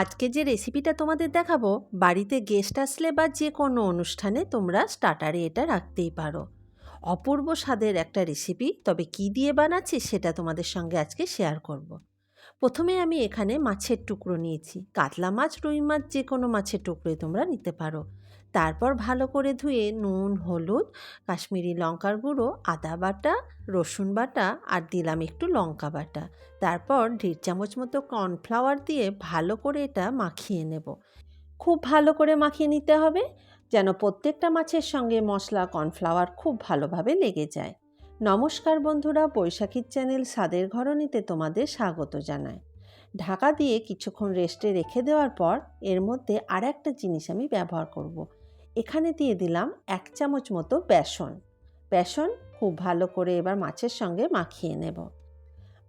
আজকে যে রেসিপিটা তোমাদের দেখাবো, বাড়িতে গেস্ট আসলে বা যে কোনো অনুষ্ঠানে তোমরা স্টার্টারে এটা রাখতেই পারো। অপূর্ব স্বাদের একটা রেসিপি তবে কি দিয়ে বানাচ্ছি সেটা তোমাদের সঙ্গে আজকে শেয়ার করব। প্রথমে আমি এখানে মাছের টুকরো নিয়েছি। কাতলা মাছ, রুই মাছ যে কোনো মাছের টুকরোই তোমরা নিতে পারো। তারপর ভালো করে ধুয়ে নুন, হলুদ, কাশ্মীরি লঙ্কার গুঁড়ো, আদা বাটা, রসুন বাটা আর দিলাম একটু লঙ্কা বাটা। তারপর দেড় চামচ মতো কর্নফ্লাওয়ার দিয়ে ভালো করে এটা মাখিয়ে নেব। খুব ভালো করে মাখিয়ে নিতে হবে যেন প্রত্যেকটা মাছের সঙ্গে মশলা, কর্নফ্লাওয়ার খুব ভালোভাবে লেগে যায়। নমস্কার বন্ধুরা বৈশাখীর চ্যানেল স্বাদের ঘরণীতে তোমাদের স্বাগত জানায় ঢাকা দিয়ে কিছুক্ষণ রেস্টে রেখে দেওয়ার পর এর মধ্যে আর একটা জিনিস আমি ব্যবহার করব। এখানে দিয়ে দিলাম এক চামচ মতো বেসন। বেসন খুব ভালো করে এবার মাছের সঙ্গে মাখিয়ে নেব।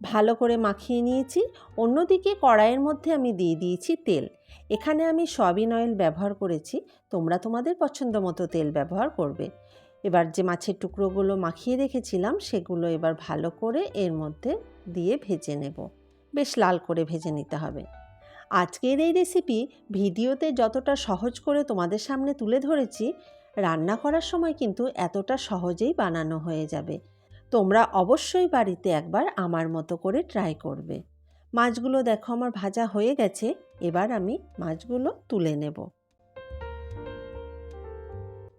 ভালো করে মাখিয়ে নিয়েছি। অন্যদিকে কড়াইয়ের মধ্যে আমি দিয়ে দিয়েছি তেল। এখানে আমি সয়াবিন অয়েল ব্যবহার করেছি। তোমরা তোমাদের পছন্দ মতো তেল ব্যবহার করবে। এবার যে মাছের টুকরোগুলো মাখিয়ে রেখেছিলাম, সেগুলো এবার ভালো করে এর মধ্যে দিয়ে ভেজে নেব। বেশ লাল করে ভেজে নিতে হবে। আজকের এই রেসিপি ভিডিওতে যতটা সহজ করে তোমাদের সামনে তুলে ধরেছি, রান্না করার সময় কিন্তু এতটা সহজেই বানানো হয়ে যাবে। তোমরা অবশ্যই বাড়িতে একবার আমার মতো করে ট্রাই করবে। মাছগুলো দেখো আমার ভাজা হয়ে গেছে, এবার আমি মাছগুলো তুলে নেব।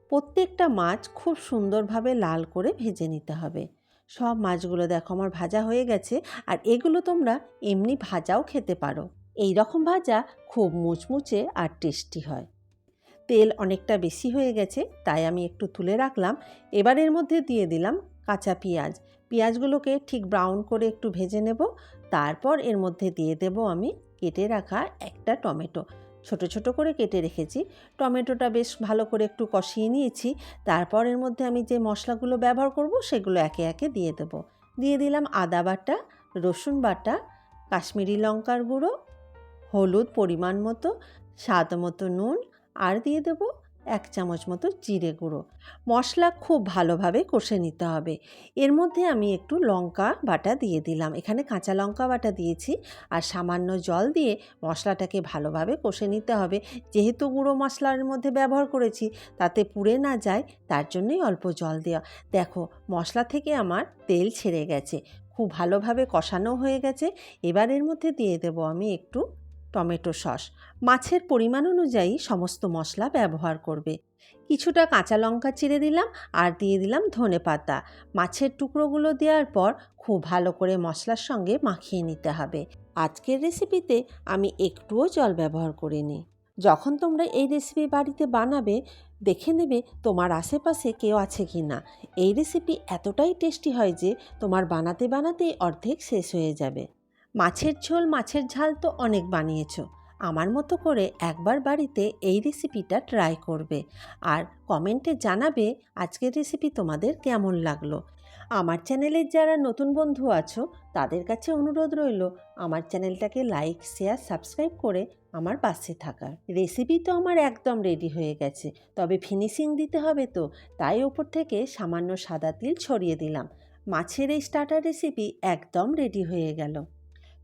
প্রত্যেকটা মাছ খুব সুন্দরভাবে লাল করে ভেজে নিতে হবে। সব মাছগুলো দেখো আমার ভাজা হয়ে গেছে, আর এগুলো তোমরা এমনি ভাজাও খেতে পারো। এই রকম ভাজা খুব মুচমুচে আর টেস্টি হয়। তেল অনেকটা বেশি হয়ে গেছে, তাই আমি একটু তুলে রাখলাম। এবার এর মধ্যে দিয়ে দিলাম কাঁচা পেঁয়াজ। পেঁয়াজগুলোকে ঠিক ব্রাউন করে একটু ভেজে নেব। তারপর এর মধ্যে দিয়ে দেব আমি কেটে রাখা একটা টমেটো। ছোট ছোট করে কেটে রেখেছি। টমেটোটা বেশ ভালো করে একটু কষিয়ে নিয়েছি। তারপর এর মধ্যে আমি যে মশলাগুলো ব্যবহার করব, সেগুলো একে একে দিয়ে দেব। দিয়ে দিলাম আদা বাটা, রসুন বাটা, কাশ্মীরি লঙ্কার গুঁড়ো হলুদ পরিমাণ মতো, স্বাদ মতো নুন, আর দিয়ে দেব এক চামচ মতো জিরে গুঁড়ো। মশলা খুব ভালোভাবে কষে নিতে হবে। এর মধ্যে আমি একটু লঙ্কা বাটা দিয়ে দিলাম। এখানে কাঁচা লঙ্কা বাটা দিয়েছি আর সামান্য জল দিয়ে মশলাটাকে ভালোভাবে কষে নিতে হবে। যেহেতু গুঁড়ো মশলার মধ্যে ব্যবহার করেছি, তাতে পুড়ে না যায়, তার জন্যই অল্প জল দেওয়া। দেখো, মশলা থেকে আমার তেল ছেড়ে গেছে। খুব ভালোভাবে কষানো হয়ে গেছে। এবার এর মধ্যে দিয়ে দেবো আমি একটু টমেটো সস। মাছের পরিমাণ অনুযায়ী সমস্ত মশলা ব্যবহার করবে। কিছুটা কাঁচা লঙ্কা চিড়ে দিলাম আর দিয়ে দিলাম ধনে পাতা। মাছের টুকরোগুলো দেওয়ার পর খুব ভালো করে মশলার সঙ্গে মাখিয়ে নিতে হবে। আজকের রেসিপিতে আমি একটুও জল ব্যবহার করিনি। যখন তোমরা এই রেসিপি বাড়িতে বানাবে, দেখে নেবে তোমার আশেপাশে কেউ আছে কি না এই রেসিপি এতটাই টেস্টি হয় যে তোমার বানাতে বানাতেই অর্ধেক শেষ হয়ে যাবে। মাছের ঝোল, মাছের ঝাল তো অনেক বানিয়েছ। আমার মতো করে একবার বাড়িতে এই রেসিপিটা ট্রাই করবে। আর কমেন্টে জানাবে আজকের রেসিপি তোমাদের কেমন লাগল। আমার চ্যানেলের যারা নতুন বন্ধু আছো, তাদের কাছে অনুরোধ রইল, আমার চ্যানেলটাকে লাইক শেয়ার সাবস্ক্রাইব করে আমার পাশে থাকার। রেসিপি তো আমার একদম রেডি হয়ে গেছে, তবে ফিনিশিং দিতে হবে তো, তাই ওপর থেকে সামান্য সাদা তিল ছড়িয়ে দিলাম। মাছের এই স্টার্টার রেসিপি একদম রেডি হয়ে গেল।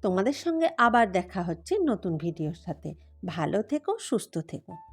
তোমাদের সঙ্গে আবার দেখা হচ্ছে নতুন ভিডিওর সাথে। ভালো থেকো সুস্থ থেকো।